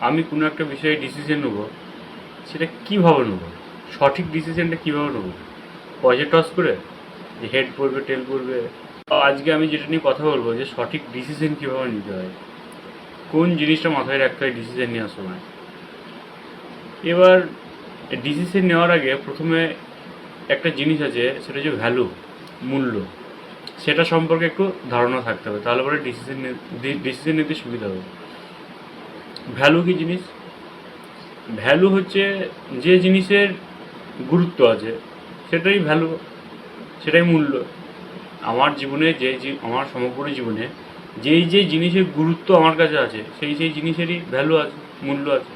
আমি কোনো একটা বিষয়ে ডিসিশন নেব, সেটা কীভাবে নেব? সঠিক ডিসিশনটা কীভাবে নেব? পয়সা টস করে, যে হেড পড়বে টেল পড়বে। আজকে আমি যেটা নিয়ে কথা বলব, যে সঠিক ডিসিশন কীভাবে নিতে হয়? কোন জিনিসটা মাথায় রাখতে হয় ডিসিশন নেওয়ার সময়? এবার ডিসিশন নেওয়ার আগে প্রথমে একটা জিনিস আছে, সেটা হচ্ছে ভ্যালু মূল্য। সেটা সম্পর্কে একটু ধারণা থাকতে হবে, তাহলে পরে ডিসিশন ডিসিশন নিতে সুবিধা হবে। ভ্যালু কি জিনিস? ভ্যালু হচ্ছে যে জিনিসের গুরুত্ব আছে, সেটাই ভ্যালু, সেটাই মূল্য। আমার জীবনে যে আমার সমগ্র জীবনে যেই যে জিনিসের গুরুত্ব আমার কাছে আছে, সেই সেই জিনিসেরই ভ্যালু আছে, মূল্য আছে।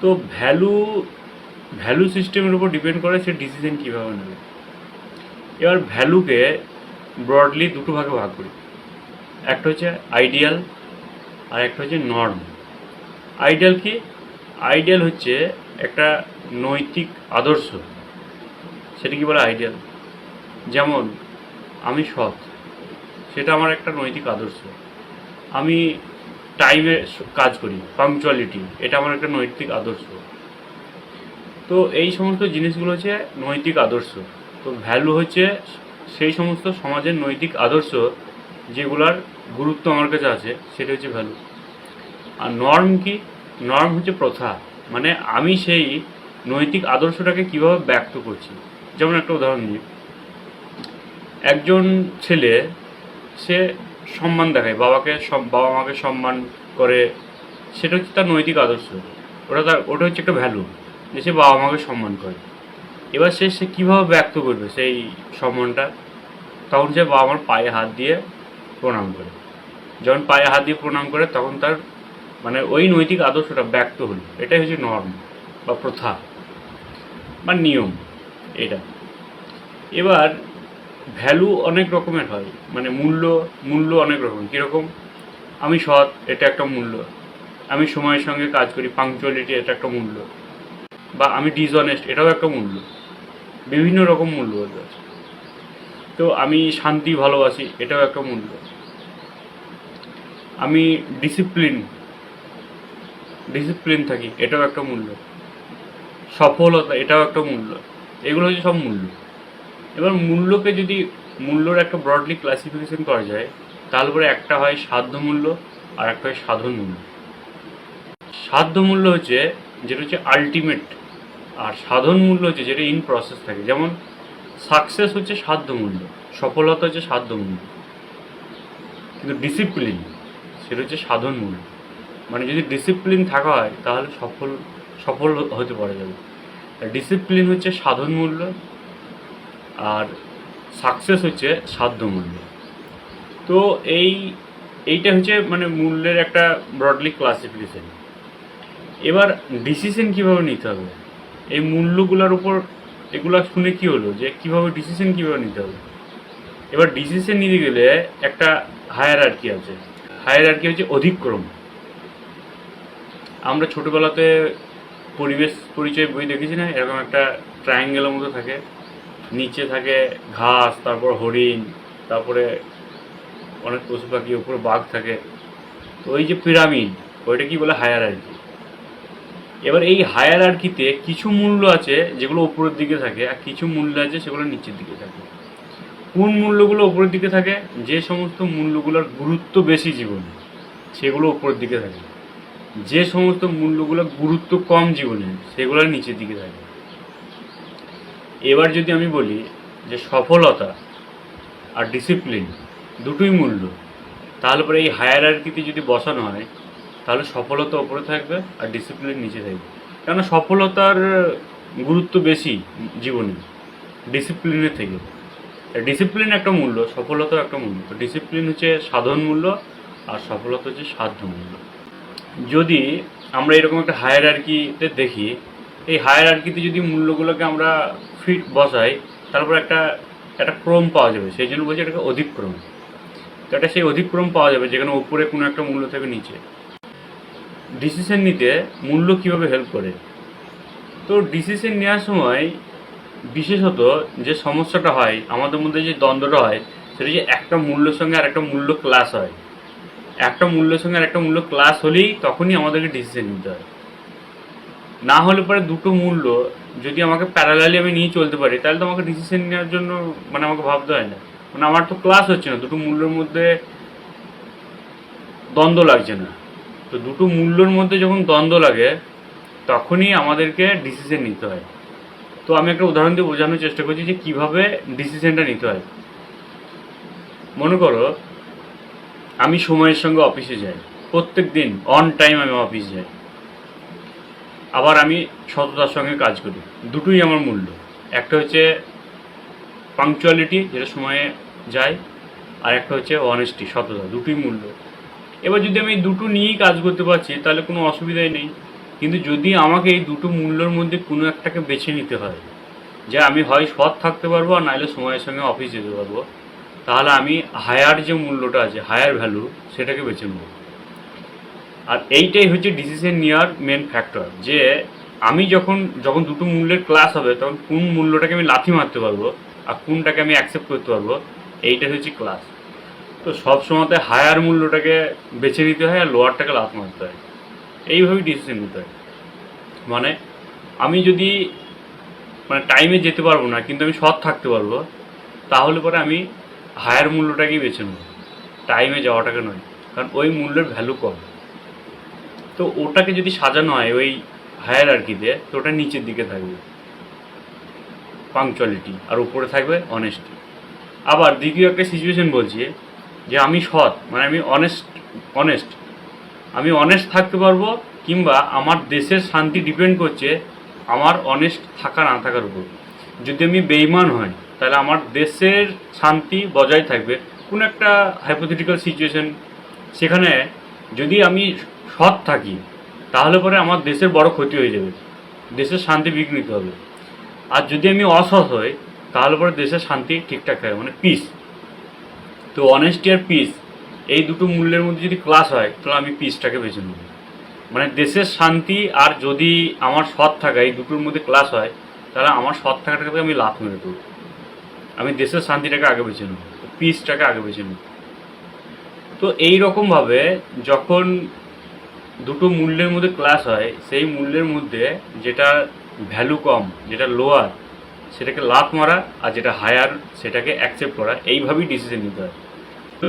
তো ভ্যালু ভ্যালু সিস্টেমের উপর ডিপেন্ড করে সে ডিসিশন কীভাবে নেবে। এবার ভ্যালুকে ব্রডলি দুটো ভাগে ভাগ করি। একটা হচ্ছে আইডিয়াল আর একটা হচ্ছে নর্ম আইডিয়াল কি? আইডিয়াল হচ্ছে একটা নৈতিক আদর্শ। সেটা কি বলে আইডিয়াল যেমন, আমি সৎ। সেটা আমার একটা নৈতিক আদর্শ। আমি টাইমে কাজ করি পাংচুয়ালিটি এটা আমার একটা নৈতিক আদর্শ। তো এই সমস্ত জিনিসগুলো হচ্ছে নৈতিক আদর্শ। তো ভ্যালু হচ্ছে সেই সমস্ত সমাজের নৈতিক আদর্শ যেগুলার গুরুত্ব আমার কাছে আছে, সেটা হচ্ছে ভ্যালু। আর নর্ম কি? নর্ম হচ্ছে প্রথা। মানে আমি সেই নৈতিক আদর্শটাকে কীভাবে ব্যক্ত করছি? যেমন একটা উদাহরণ দিই একজন ছেলে, সে সম্মান দেখায়, বাবাকে বাবা মাকে সম্মান করে। সেটা হচ্ছে তার নৈতিক আদর্শ। ওটা তার, ওটা হচ্ছে একটা ভ্যালু, যে সে বাবা মাকে সম্মান করে। এবার সে সে কীভাবে ব্যক্ত করবে সেই সম্মানটা? তখন সে বাবা মার পায়ে হাত দিয়ে প্রণাম করে। যখন পায়ে হাত দিয়ে প্রণাম করে, তখন তার মানে ওই নৈতিক আদর্শটা ব্যক্ত হলো। এটাই হচ্ছে নর্ম বা প্রথা বা নিয়ম এটা। এবার ভ্যালু অনেক রকমের হয়। মানে মূল্য মূল্য অনেক রকম কীরকম? আমি সৎ, এটা একটা মূল্য। আমি সময়ের সঙ্গে কাজ করি পাংচুয়ালিটি এটা একটা মূল্য। বা আমি ডিসঅনেস্ট এটাও একটা মূল্য। বিভিন্ন রকম মূল্য আছে। তো আমি শান্তি ভালোবাসি, এটাও একটা মূল্য। আমি ডিসিপ্লিন ডিসিপ্লিন থাকি, এটাও একটা মূল্য। সফলতা, এটাও একটা মূল্য। এগুলো হচ্ছে সব মূল্য। এবার মূল্যকে যদি, মূল্যর একটা ব্রডলি ক্লাসিফিকেশন করা যায় তাহলে পরে একটা হয় সাধ্য মূল্য, আর একটা হয় সাধন মূল্য। সাধ্য মূল্য হচ্ছে, যেটা হচ্ছে আলটিমেট আর সাধন মূল্য হচ্ছে যেটা ইন প্রসেস থাকে। যেমন সাকসেস হচ্ছে সাধ্য মূল্য, সফলতা হচ্ছে সাধ্য মূল্য। কিন্তু ডিসিপ্লিন সেটা হচ্ছে সাধন মূল্য। মানে যদি ডিসিপ্লিন থাকা হয়, তাহলে সফল সফল হতে পারা যাবে। ডিসিপ্লিন হচ্ছে সাধন মূল্য, আর সাকসেস হচ্ছে সাধ্য মূল্য। তো এই, এইটা হচ্ছে মানে মূল্যের একটা ব্রডলি ক্লাসিফিকেশন এবার ডিসিশন কীভাবে নিতে হবে? এই মূল্যগুলোর উপর এগুলো শুনে কি হলো? যে কীভাবে ডিসিশন কীভাবে নিতে হবে? এবার ডিসিশন নিতে গেলে একটা হায়ার আর কি আছে। হায়ার আর কি হচ্ছে অধিক্রম। আমরা ছোটোবেলাতে পরিবেশ পরিচয় বই দেখেছি না? এরকম একটা ট্রায়াঙ্গেলের মতো থাকে। নিচে থাকে ঘাস, তারপর হরিণ, তারপরে অনেক পশু পাখি, উপরে বাঘ থাকে। তো ওই যে পিরামিড ওইটা কি বলে? হায়ার আর কি এবার এই হায়ার আর কিতে কিছু মূল্য আছে যেগুলো উপরের দিকে থাকে আর কিছু মূল্য আছে সেগুলো নিচের দিকে থাকে। কোন মূল্যগুলো উপরের দিকে থাকে? যে সমস্ত মূল্যগুলোর গুরুত্ব বেশি জীবনে, সেগুলো উপরের দিকে থাকে। যে সমস্ত মূল্যগুলোর গুরুত্ব কম জীবনে, সেগুলো নিচের দিকে থাকে। এবার যদি আমি বলি যে সফলতা আর ডিসিপ্লিন দুটোই মূল্য, তাহলে পরে এই হায়ারার্কিতে যদি বসানো হয় তাহলে সফলতা ওপরে থাকবে আর ডিসিপ্লিন নিচে থাকবে। কেন সফলতার গুরুত্ব বেশি জীবনে ডিসিপ্লিনের থেকে। ডিসিপ্লিন একটা মূল্য সফলতাও একটা মূল্য। তো ডিসিপ্লিন হচ্ছে সাধন মূল্য আর সফলতা হচ্ছে সাধ্য মূল্য। যদি আমরা এরকম একটা হায়ার আর্কিতে দেখি, এই হায়ার আর্কিতে যদি মূল্যগুলোকে আমরা ফিট বসাই, তারপর একটা একটা ক্রম পাওয়া যাবে। সেই জন্য বলছি এটাকে অধিক্রম। তো একটা সেই অধিক্রম পাওয়া যাবে যেখানে উপরে কোনো একটা মূল্য থেকে নিচে। ডিসিশন নিতে মূল্য কীভাবে হেল্প করে? তো ডিসিশন নেওয়ার সময় বিশেষত যে সমস্যাটা হয়, আমাদের মধ্যে যে দ্বন্দ্বটা হয়, সেটা যে একটা মূল্যের সঙ্গে আর একটা মূল্য ক্লাস হয়। একটা মূল্যের সঙ্গে আর একটা মূল্য ক্লাস হলেই তখনই আমাদেরকে ডিসিশন নিতে হয়। না হলে পরে দুটো মূল্য যদি আমাকে প্যারালালি আমি নিয়ে চলতে পারি, তাহলে তো আমাকে ডিসিশন নেওয়ার জন্য মানে আমাকে ভাবতে হয় না। মানে আমার তো ক্লাস হচ্ছে না, দুটো মূল্যের মধ্যে দ্বন্দ্ব লাগছে না। তো দুটো মূল্যর মধ্যে যখন দ্বন্দ্ব লাগে, তখনই আমাদেরকে ডিসিশন নিতে হয়। তো আমি একটা উদাহরণ দিয়ে বোঝানোর চেষ্টা করছি যে কীভাবে ডিসিশনটা নিতে হয়। মনে করো, আমি সময়ের সঙ্গে অফিসে যাই। প্রত্যেক দিন অন টাইম আমি অফিস যাই। আবার আমি সততার সঙ্গে কাজ করি। দুটোই আমার মূল্য। একটা হচ্ছে পাংচুয়ালিটি যেটা সময়ে যায় আর একটা হচ্ছে অনেস্টি সততা, দুটোই মূল্য। এবার যদি আমি দুটো নিয়েই কাজ করতে পারছি, তাহলে কোনো অসুবিধাই নেই। কিন্তু যদি আমাকে এই দুটো মূল্যর মধ্যে কোনো একটাকে বেছে নিতে হয়, যে আমি হয় সৎ থাকতে পারব আর নাহলে সময়ের সঙ্গে অফিস যেতে পারব, তাহলে আমি হায়ার যে মূল্যটা আছে হায়ার ভ্যালু সেটাকে বেছে নেব। আর এইটাই হচ্ছে ডিসিশন নেওয়ার মেন ফ্যাক্টর যে আমি যখন যখন দুটো মূল্যের ক্লাস হবে, তখন কোন মূল্যটাকে আমি লাথি মারতে পারব আর কোনটাকে আমি অ্যাকসেপ্ট করতে পারব, এইটাই হচ্ছে ক্লাস তো সব সময়তে হায়ার মূল্যটাকে বেছে নিতে হয় আর লোয়ারটাকে লাথ মারতে হয়। এইভাবেই ডিসিশন নিতে হয়। মানে আমি যদি মানে টাইমে যেতে পারব না, কিন্তু আমি সৎ থাকতে পারব, তাহলে পরে আমি হায়ার মূল্যটাকেই বেছে নেব। টাইমে যাওয়াটাকে নয়, কারণ ওই মূল্যের ভ্যালু কম। তো ওটাকে যদি সাজানো হয়, ওই হায়ার আর কিতে তো ওটা নিচের দিকে থাকবে। পাংচুয়ালিটি আর উপরে থাকবে অনেস্টি আবার দ্বিতীয় একটা সিচুয়েশন বলছি যে আমি সৎ মানে আমি অনেস্ট অনেস্ট আমি অনেস্ট থাকতে পারব কিংবা আমার দেশের শান্তি ডিপেন্ড করছে আমার অনেস্ট থাকা না থাকার উপর। যদি আমি বেইমান হই, তাহলে আমার দেশের শান্তি বজায় থাকবে। কোনো একটা হাইপোথেটিক্যাল সিচুয়েশন সেখানে যদি আমি সৎ থাকি, তাহলে পরে আমার দেশের বড় ক্ষতি হয়ে যাবে। দেশের শান্তি বিঘ্নিত হবে। আর যদি আমি অসৎ হই, তাহলে পরে দেশের শান্তি ঠিকঠাক থাকবে মানে পিস তো অনেস্টি আর পিস এই দুটো মূল্যের মধ্যে যদি ক্লাস হয়, তাহলে আমি পিসটাকে বেছে নেব। মানে দেশের শান্তি আর যদি আমার সৎ থাকা, এই দুটোর মধ্যে ক্লাস হয়, তাহলে আমার সৎ থাকাটাকে আমি লাভ মেরে দেবো। আমি দেশের শান্তিটাকে আগে বেছে নেব পিসটাকে আগে বেছে নেব। তো এই রকমভাবে যখন দুটো মূল্যের মধ্যে ক্লাস হয়, সেই মূল্যের মধ্যে যেটা ভ্যালু কম, যেটা লোয়ার সেটাকে লাভ মারা আর যেটা হায়ার সেটাকে অ্যাকসেপ্ট করা, এইভাবেই ডিসিশন নিতে হয়। তো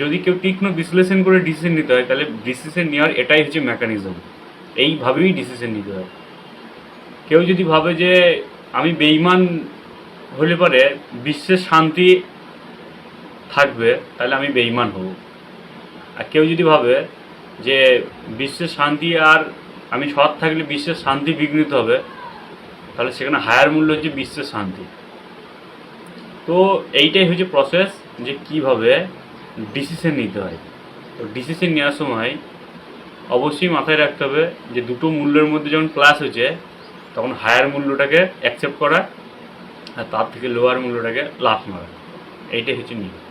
যদি কেউ তীক্ষ্ণ বিশ্লেষণ করে ডিসিশন নিতে হয়, তাহলে ডিসিশন নেওয়ার এটাই হচ্ছে মেকানিজম এইভাবেই ডিসিশন নিতে হয়। কেউ যদি ভাবে যে আমি বেইমান হলে পরে বিশ্বের শান্তি থাকবে, তাহলে আমি বেইমান হব। আর কেউ যদি ভাবে যে বিশ্বের শান্তি আর আমি সৎ থাকলে বিশ্বের শান্তি বিঘ্নিত হবে তাহলে সেখানে হায়ার মূল্য হচ্ছে বিশ্বের শান্তি। তো এইটাই হচ্ছে প্রসেস যে কীভাবে ডিসিশন নিতে হয়। তো ডিসিশন নেওয়ার সময় অবশ্যই মাথায় রাখতে হবে যে দুটো মূল্যের মধ্যে যখন ক্লাস হচ্ছে, তখন হায়ার মূল্যটাকে অ্যাকসেপ্ট করা আর তার থেকে লোয়ার মূল্যটাকে লাভ মারা। এইটাই হচ্ছে নিয়ম।